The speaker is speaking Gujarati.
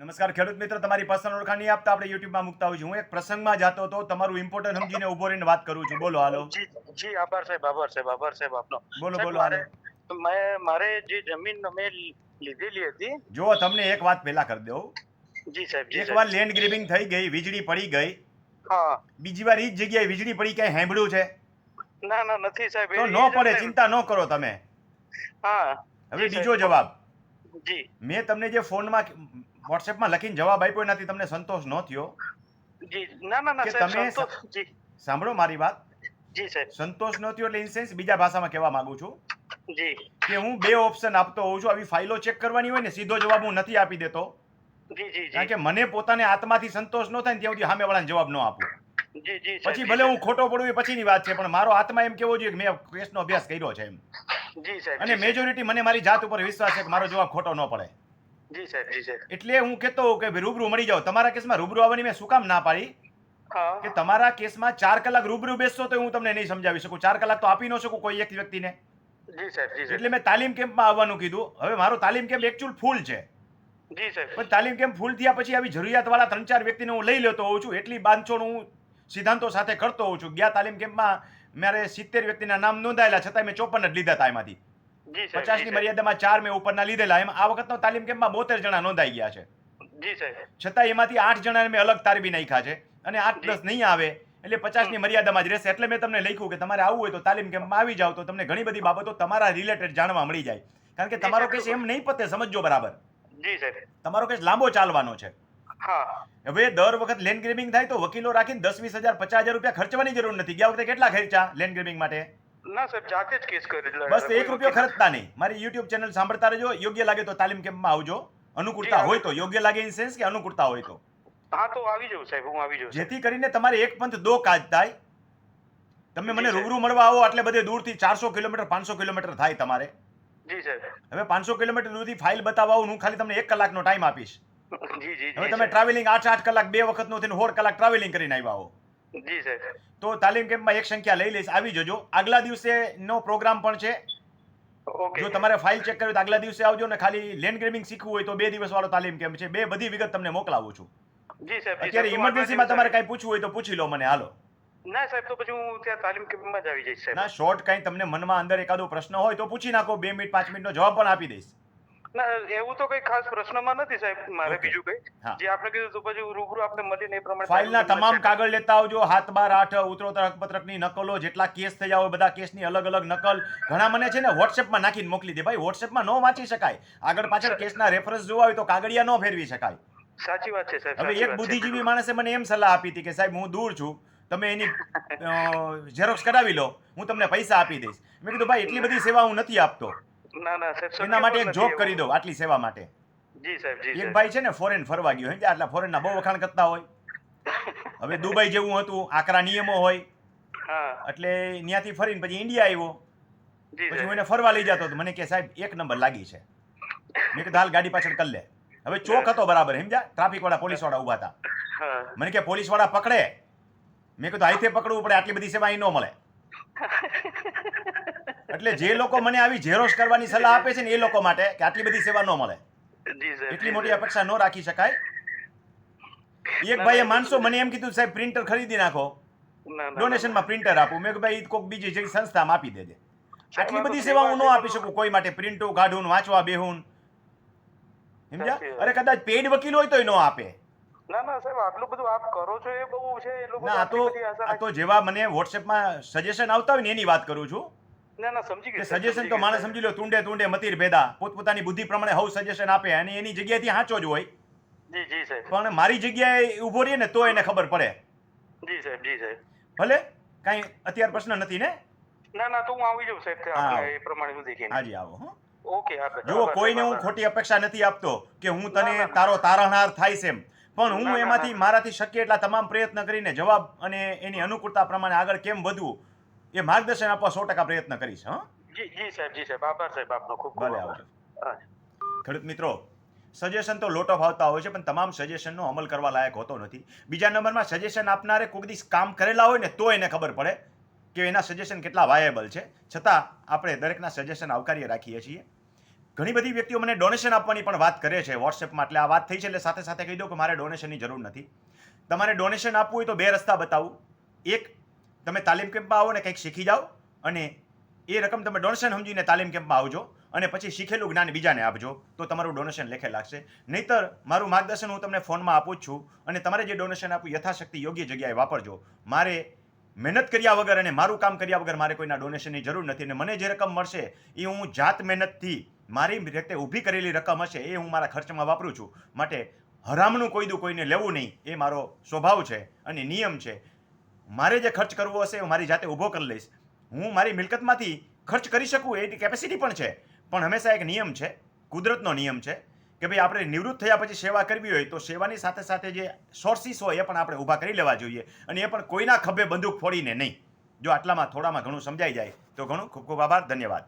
નમસ્કાર ખેડૂત મિત્ર તમારી પર્સનલ ઓળખાણ નહીં આપતા આપણે યુટ્યુબમાં મૂકતા હોય છે હું એક પ્રસંગમાં જાતો હતો તમારું ઇમ્પોર્ટન્ટ સમજીને ઊભો રહીને વાત કરું છું. બોલો હાલો. જી જી આભાર સાહેબ આભાર સાહેબ આભાર સાહેબ આપનો. બોલો બોલો હાલો. મેં મારે જે જમીન અમે લીધેલી હતી જો તમને એક વાત પહેલા કરી દઉં. જી સાહેબ જી એક વાર લેન્ડ ગ્રેબિંગ થઈ ગઈ વીજળી પડી ગઈ. હા. બીજી વાર ઈ જ જગ્યાએ વીજળી પડી ક્યાંય સાંભળ્યું છે? ના ના નથી સાહેબ તો ન પડે ચિંતા ન કરો તમે. હા. હવે બીજો જવાબ. જી. મેં તમને જે ફોનમાં વોટ્સએપમાં લખીને જવાબ આપ્યો એનાથી તમને સંતોષ ન થયો? જી ના ના ના તમે જી. સાંભળો મારી વાત. જી સાહેબ. સંતોષ ન થયો એટલે ઇન બીજા ભાષામાં કહેવા માંગુ છું. જી. કે હું બે ઓપ્શન આપતો હોઉં છું આવી ફાઇલો ચેક કરવાની હોય ને સીધો જવાબ હું નથી આપી દેતો. કારણ કે મને પોતાને આત્માથી સંતોષ ન થાય ને ત્યાં સુધી સામેવાળાને જવાબ ન આપું. પછી ભલે હું ખોટો પડું એ પછીની વાત છે પણ મારો આત્મા એમ કેવો જોઈએ કે મેં કેસનો અભ્યાસ કર્યો છે એમ. અને મેજોરિટી મને મારી જાત ઉપર વિશ્વાસ છે કે મારો જવાબ ખોટો ન પડે. જી સાહેબ જી સાહેબ. એટલે હું કહેતો કે ભાઈ રૂબરૂ મળી જાઓ. તમારા કેસમાં રૂબરૂ આવવાની મેં શું કામ ના પાડી? કે તમારા કેસમાં ચાર કલાક રૂબરૂ બેસશો તો હું તમને નહીં સમજાવી શકું. ચાર કલાક તો આપી ન શકું કોઈ એક વ્યક્તિને. જી સાહેબ જી એટલે મેં તાલીમ કેમ્પમાં આવવાનું કીધું. હવે મારો તાલીમ કેમ્પ એકચ્યુઅલ ફૂલ છે. જી સાહેબ. પણ તાલીમ કેમ્પ ફૂલ થયા પછી આવી જરૂરિયાતવાળા ત્રણ ચાર વ્યક્તિને હું લઈ લેતો હોઉં છું. એટલી બાંધછોડ હું સિદ્ધાંતો સાથે કરતો હોઉં છું. ગયા તાલીમ કેમ્પમાં મારે સિત્તેર વ્યક્તિના નામ નોંધાયેલા છતાં મેં ચોપન જ લીધા હતા એમાંથી. જી સાહેબ. મર્યાદામાં ચાર મેં ઉપરના લીધેલા. એમ આ વખતનો તાલીમ કેમ્પમાં બોતેર જણા નોંધાઈ ગયા છે? છતાં એમાંથી આઠ જણાને મેં અલગ તારવી નાખ્યા છે અને આઠ પ્લસ નહીં આવે એટલે પચાસની મર્યાદામાં જ રહેશે. એટલે મેં તમને લખ્યું કે તમારે આવવું હોય તો તાલીમ કેમ્પમાં આવી જાવ તો તમને ઘણી બધી બાબતો તમારા રિલેટેડ જાણવા મળી જાય. કારણ કે તમારો કેસ એમ નહીં પતે સમજો બરાબર. તમારો કેસ લાંબો ચાલવાનો છે. હા. હવે દર વખત લેન્ડ ગ્રેબિંગ થાય તો વકીલો રાખીને દસ વીસ હજાર પચાસ હજાર રૂપિયા ખર્ચવાની જરૂર નથી. ગયા વખતે કેટલા ખર્ચા લેન્ડ ગ્રેબિંગ માટે? ના સાહેબ જાતે જ કેસ કરી બસ એક રૂપિયો ખર્ચતા નહીં. મારી યુટ્યુબ ચેનલ સાંભળતા રહેજો. યોગ્ય લાગે તો તાલીમ કેમ્પમાં આવજો. અનુકૂળતા હોય તો. યોગ્ય લાગે ઇન સેન્સ કે અનુકૂળતા હોય તો. હા તો આવી જાઉં સાહેબ હું આવી જાઉં જેથી કરીને તમારે એક પંથ દો કાજ થાય. તમે મને રૂબરૂ મળવા આવો એટલે બધે દૂરથી ચારસો કિલોમીટર પાંચસો કિલોમીટર થાય તમારે. જી સાહેબ. હવે પાંચસો કિલોમીટર દૂરથી ફાઇલ બતાવવા આવું હું ખાલી તમને એક કલાકનો ટાઈમ આપીશ. જી જી હવે તમે ટ્રાવેલિંગ આઠ આઠ કલાક બે વખતનો થઈને સોળ કલાક ટ્રાવેલિંગ કરીને આવ્યા હો. જી સાહેબ. તો તાલીમ કેમ્પમાં એક સંખ્યા લઈ લઈશ. આવી જજો. આગલા દિવસે નો પ્રોગ્રામ પણ છે. જો તમારે ફાઇલ ચેક કરવી તો આગલા દિવસે આવજો ને ખાલી લેન્ડ ગ્રેબિંગ શીખવું હોય તો બે દિવસ વાળો તાલીમ કેમ્પ છે. બે બધી વિગત તમને મોકલાવું છું. જી સાહેબ. અત્યારે ઇમરજન્સીમાં તમારે કઈ પૂછવું હોય તો પૂછી લો મને. હાલો. ના સાહેબ તો પછી હું ત્યાં તાલીમ કેમ્પમાં જ આવી જઈશ ના શોર્ટ કઈ તમને મનમાં અંદર એકાદો પ્રશ્ન હોય તો પૂછી નાખો. બે મિનિટ પાંચ મિનિટનો જવાબ પણ આપી દઈશ. એવું તો કઈ ખાસ પ્રશ્નમાં નથી સાહેબ મારે બીજું કઈ. જે આપણે કીધું તો પછી રૂબરૂ આપણે મળીને એ પ્રમાણે ફાઇલના તમામ કાગળ લેતા આવજો હાથ બાર આઠ ઉત્તરોત્તર હકપત્રકની નકલો જેટલા કેસ થઈ હોય બધા કેસની અલગ અલગ નકલ. ઘણા મને છે ને વોટ્સએપમાં નાખીને મોકલી દે. ભાઈ વોટ્સએપમાં ન વાંચી શકાય. આગળ પાછળ કેસના રેફરન્સ જોવા હોય તો કાગળિયા ન ફેરવી શકાય. સાચી વાત છે સાહેબ હવે એક બુદ્ધિજીવી માણસે મને એમ સલાહ આપી હતી કે સાહેબ હું દૂર છું. તમે એની ઝેરોક્સ કરાવી લો. હું તમને પૈસા આપી દઈશ. મેં કીધું ભાઈ એટલી બધી સેવા હું નથી આપતો. ના ના સાહેબ એના માટે એક જોબ કરી દો આટલી સેવા માટે. જી સાહેબ જી એક ભાઈ છે ને ફોરેન ફરવા ગયો હે આટલા ફોરેનના બહુ વખાણ કરતા હોય. હવે દુબઈ જેવું હતું આકરા નિયમો હોય. એટલે ત્યાંથી ફરીને પછી ઇન્ડિયા આવ્યો. પછી હું એને ફરવા લઈ જતો મને કે સાહેબ એક નંબર લાગી છે. મેં કીધું હાલ ગાડી પાછળ કરી લે. હવે ચોક હતો બરાબર સમજ્યા? ટ્રાફિક વાળા પોલીસવાળા ઊભા હતા મને કે પોલીસવાળા પકડે. મેં કીધું હાઈથે પકડવું પડે આટલી બધી સેવા અહીં ન મળે. એટલે જે લોકો મને આવી ઝેરોસ કરવાની સલાહ આપે છે ને એ લોકો માટે કે આટલી બધી સેવા ન મળે. એટલી મોટી અપેક્ષા ન રાખી શકાય. એક ભાઈએ ના, માણસો મને એમ કીધું સાહેબ પ્રિન્ટર ખરીદી નાખો. ડોનેશનમાં પ્રિન્ટર આપું. મેં ભાઈ કોઈક બીજી જે સંસ્થામાં આપી દેજે. આટલી બધી સેવા હું ન આપી શકું કોઈ માટે. પ્રિન્ટો કાઢું વાંચવા બેહું સમજ્યા? અરે કદાચ પેડ વકીલ હોય તોય ન આપે. ના ના સાહેબ આટલું બધું આપ કરો છો એ બહુ છે એ લોકો ના તો આ જેવા મને વોટ્સએપમાં સજેશન આવતા હોય ને એની વાત કરું છું. ના ના સમજી ગયો સજેશન તો માણસ સમજી લો તુંડે તુંડે મતીર ભેદા પોતપોતાની બુદ્ધિ પ્રમાણે હવ સજેશન આપે અને એની જગ્યાએથી સાચો જ હોય. જી જી સાહેબ. પણ મારી જગ્યાએ ઊભો રહીએ ને તો એને ખબર પડે. જી સાહેબ જી સાહેબ. ભલે? કાંઈ અત્યાર પ્રશ્ન નથી ને? ના ના તો હું આવી જાઉં સાહેબ. આપણે એ પ્રમાણે હું દેખીને હાજી આવો હં. ઓકે જો કોઈને હું ખોટી અપેક્ષા નથી આપતો કે હું તને. તારો તારણહાર થાય છે એમ. પણ હું એમાંથી મારાથી શક્ય એટલા તમામ પ્રયત્ન કરીને જવાબ અને એની અનુકૂળતા પ્રમાણે આગળ કેમ વધવું એ માર્ગદર્શન આપવા સો ટકા પ્રયત્ન કરીશ હા? જી જી સાહેબ જી સાહેબ. આભાર સાહેબ આપનો. ખૂબ ખૂબ આભાર. ખેડૂત મિત્રો સજેશન તો લોટ ઓફ આવતા હોય છે પણ તમામ સજેશનનો અમલ કરવા લાયક હોતો નથી. બીજા નંબરમાં સજેશન આપનારે કોઈક દિવસ કામ કરેલા હોય ને તો એને ખબર પડે કે એના સજેશન કેટલા વાયેબલ છે. છતાં આપણે દરેકના સજેશન આવકાર્ય રાખીએ છીએ. ઘણી બધી વ્યક્તિઓ મને ડોનેશન આપવાની પણ વાત કરે છે વોટ્સએપમાં એટલે આ વાત થઈ છે એટલે સાથે સાથે કહી દઉં કે મારે ડોનેશનની જરૂર નથી. તમારે ડોનેશન આપવું હોય તો બે રસ્તા બતાવું. એક તમે તાલીમ કેમ્પમાં આવો ને કંઈક શીખી જાઓ અને એ રકમ તમે ડોનેશન સમજીને તાલીમ કેમ્પમાં આવજો અને પછી શીખેલું જ્ઞાન બીજાને આપજો, તો તમારું ડોનેશન લેખે લાગશે. નહીતર મારું માર્ગદર્શન હું તમને ફોનમાં આપું જ છું અને તમારે જે ડોનેશન આપું યથાશક્તિ યોગ્ય જગ્યાએ વાપરજો. મારે મહેનત કર્યા વગર અને મારું કામ કર્યા વગર મારે કોઈના ડોનેશનની જરૂર નથી અને મને જે રકમ મળશે એ હું જાત મહેનતથી મારી રીતે ઊભી કરેલી રકમ હશે એ હું મારા ખર્ચમાં વાપરું છું. માટે હરામનું કોઈ દુ કોઈને લેવું નહીં, એ મારો સ્વભાવ છે અને નિયમ છે. મારે જે ખર્ચ કરવો હશે હું મારી જાતે ઊભો કરી લઈશ. હું મારી મિલકતમાંથી ખર્ચ કરી શકું એની કેપેસિટી પણ છે. પણ હંમેશા એક નિયમ છે, કુદરતનો નિયમ છે, કે ભાઈ આપણે નિવૃત્ત થયા પછી સેવા કરવી હોય તો સેવાની સાથે સાથે જે સોર્સિસ હોય એ પણ આપણે ઊભા કરી લેવા જોઈએ. અને એ પણ કોઈના ખભે બંદૂક ફોડીને નહીં. જો આટલામાં થોડામાં ઘણું સમજાઈ જાય તો ઘણું ખૂબ ખૂબ આભાર, ધન્યવાદ.